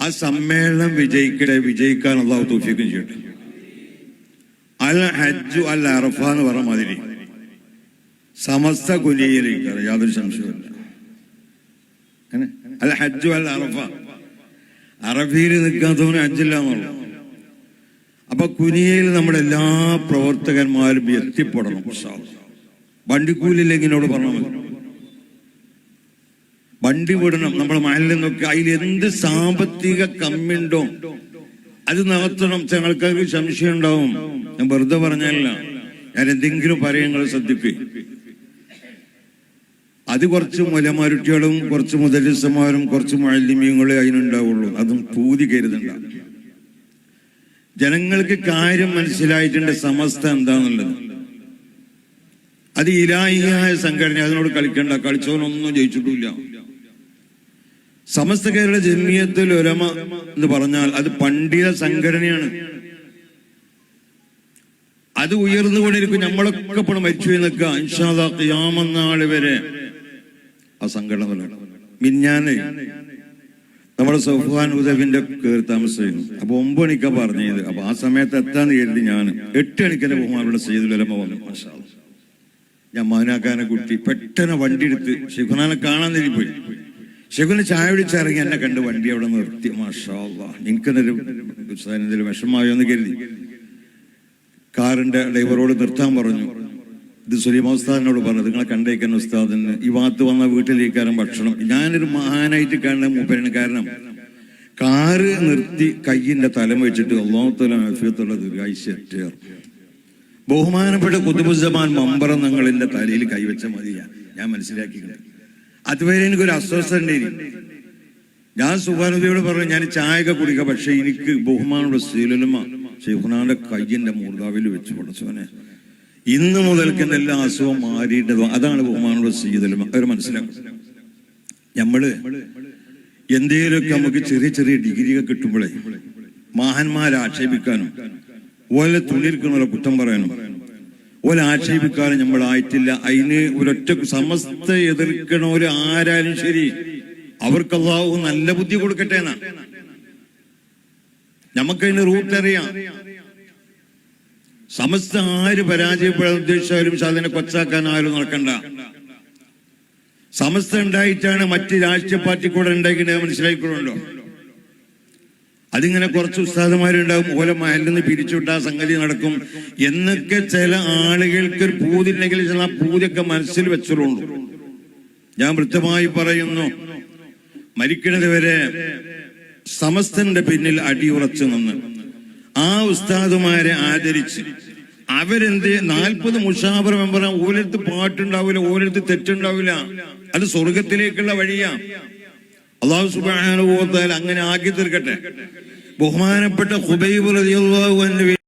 ആ സമ്മേളനം വിജയിക്കട്ടെ വിജയിക്കാൻ അള്ളാഹു തോഫിക്കും ചെയ്യട്ടെ. അൽ ഹജ്ജു അൽ അറഫ എന്ന് പറഞ്ഞ മാതിരി. സമസ്ത കുലിയിലേക്കാണ് യാതൊരു സംശയമില്ല അൽ ഹജ്ജു അൽ അറഫ. അറഫയിൽ നിൽക്കാത്തവന് ഹജ്ജില്ല എന്നുള്ളു. അപ്പൊ കുനിയയിൽ നമ്മുടെ എല്ലാ പ്രവർത്തകന്മാരും എത്തിപ്പെടണം. വണ്ടിക്കൂലില്ലെങ്കിൽ എന്നോട് പറഞ്ഞാൽ മതി. വണ്ടി വിടണം നമ്മുടെ മഹലിൽ നിന്നൊക്കെ അതിൽ എന്ത് സാമ്പത്തിക കമ്മിണ്ടോ? അത് നടത്തണം. ആൾക്കാർക്ക് സംശയം ഉണ്ടാവും ഞാൻ വെറുതെ പറഞ്ഞല്ല ഞാൻ എന്തെങ്കിലും പറയുന്നത് ശ്രദ്ധിക്കും. അത് കുറച്ച് മുലമാരുട്ടികളും കുറച്ച് മുതലിസമാരും കുറച്ച് മഴലിമ്യങ്ങളെ അതിനുണ്ടാവുള്ളൂ. അതും പൂതി കരുതണ്ട. ജനങ്ങൾക്ക് കാര്യം മനസ്സിലായിട്ടുണ്ട് സമസ്ത എന്താന്നുള്ളത്. അത് ഇരായിയായ സംഘടന അതിനോട് കളിക്കണ്ട. കളിച്ചവനൊന്നും ജയിച്ചിട്ടില്ല. സമസ്ത കേരള ജമിയത്തുൽ ഉലമ എന്ന് പറഞ്ഞാൽ അത് പണ്ഡിത സംഘടനയാണ്. അത് ഉയർന്നുകൊണ്ടിരിക്കും നമ്മളൊക്കെ ഇപ്പോൾ മരിച്ചു നിൽക്കുക ഇൻഷാല്ല ഖിയാമന്നാൾ വരെ ആ സംഘടന മിന്നാന് നമ്മുടെ സൗഫാൻ ഉദവിന്റെ കയറി താമസിക്കുന്നു അപ്പൊ ഒമ്പത് മണിക്കാ പറഞ്ഞത്. അപ്പൊ ആ സമയത്ത് എത്താന്ന് കരുതി ഞാൻ എട്ട് മണിക്കെന്നെ ബഹുമാനോട് സീതുലമ വന്നു. ഞാൻ മൗനാക്കാനെ കുട്ടി പെട്ടെന്ന് വണ്ടി എടുത്ത് ഷിഖുനാനെ കാണാൻ പോയി. ഷിഖുന ചായ പിടിച്ചിറങ്ങി എന്നെ കണ്ട് വണ്ടി അവിടെ നിർത്തി. മാഷാ അല്ലാ. എനിക്കെന്നൊരു എന്തെങ്കിലും വിഷമമായോ എന്ന് കരുതി. കാറിന്റെ ഡ്രൈവറോട് നിർത്താൻ പറഞ്ഞു. ഇത് സുലൈമാ ഉസ്താദിനോട് പറഞ്ഞു നിങ്ങളെ കണ്ടേക്കാൻ ഉസ്താദിന് ഈ വാത്ത് വന്ന വീട്ടിലേക്കാരും ഭക്ഷണം. ഞാനൊരു മഹാനായിട്ട് കാണുന്ന മൂപ്പരാണ് കാരണം കാറ് നിർത്തി കയ്യിന്റെ തലം വെച്ചിട്ട് ഒന്നാമത്തുള്ള ദീർഘായുഷ്യേർ ബഹുമാനപ്പെട്ട കുത്തുബുസമാൻ മമ്പറം നിങ്ങളിന്റെ തലയിൽ കൈവച്ച മതിയാ. ഞാൻ മനസ്സിലാക്കിയിട്ടുണ്ട്. അതുവരെ എനിക്കൊരു അസ്വസ്ഥ ഉണ്ടായിരുന്നു ഞാൻ സുബാനുദ്ദിയോട് പറഞ്ഞു ഞാൻ ചായക കുടിക്കുക പക്ഷെ എനിക്ക് ബഹുമാനുള്ള സീലലുമ ഷെയ്ഖുനാന്റെ കയ്യിന്റെ മൂർദാവിൽ വെച്ച് പഠിച്ചവനെ ഇന്ന് മുതൽക്ക് എന്റെ എല്ലാ അസുഖം മാറിയിട്ടത് അതാണ് ബഹുമാനുള്ള സീതലുമ അവർ മനസ്സിലാക്കും. നമ്മൾ എന്തെങ്കിലുമൊക്കെ നമുക്ക് ചെറിയ ചെറിയ ഡിഗ്രികൾ കിട്ടുമ്പോഴേ മഹാന്മാരെ ആക്ഷേപിക്കാനും ഓലെ തുണിയിരിക്കണ കുറ്റം പറയാനും ഓലെ ആക്ഷേപിക്കാനും നമ്മളായിട്ടില്ല അതിന് ഒരൊറ്റ സമസ്ത എതിർക്കണോര് ആരാലും ശരി. അവർക്ക് അള്ളാഹു നല്ല ബുദ്ധി കൊടുക്കട്ടെ എന്നാ. നമുക്കതിന് റൂട്ട് അറിയാം. സമസ്ത ആര് പരാജയപ്പെടാൻ ഉദ്ദേശിച്ചാലും അതിനെ കൊച്ചാക്കാൻ ആരും നടക്കണ്ട. സമസ്ത ഉണ്ടായിട്ടാണ് മറ്റ് രാഷ്ട്രീയ പാർട്ടി കൂടെ ഉണ്ടാക്കിയത് മനസ്സിലാക്കിക്കൊള്ളുണ്ടോ അതിങ്ങനെ കുറച്ച് ഉസ്താദന്മാരുണ്ടാവും ഓല മഹലിൽ നിന്ന് പിരിച്ചുവിട്ട ആ സംഗതി നടക്കും. എന്നൊക്കെ ചില ആളുകൾക്ക് ഒരു പൂതിണ്ടെങ്കിൽ ചില ആ മനസ്സിൽ വെച്ചുള്ളൂ ഞാൻ വൃത്തമായി പറയുന്നു. മരിക്കുന്നത് വരെ സമസ്തന്റെ പിന്നിൽ അടിയുറച്ചു നിന്ന് ആ ഉസ്താദുമാരെ ആദരിച്ച് അവരെന്ത് നാൽപ്പത് മുഷാബർ മെമ്പർ ഓരോരുത്ത് പാട്ടുണ്ടാവില്ല ഓരോരുത്ത് തെറ്റുണ്ടാവില്ല അത് സ്വർഗത്തിലേക്കുള്ള വഴിയാ. അള്ളാഹു സുബാനുഭവത്താൽ അങ്ങനെ ആക്കി തീർക്കട്ടെ. ബഹുമാനപ്പെട്ട ഹുബൈബ് അൻഹു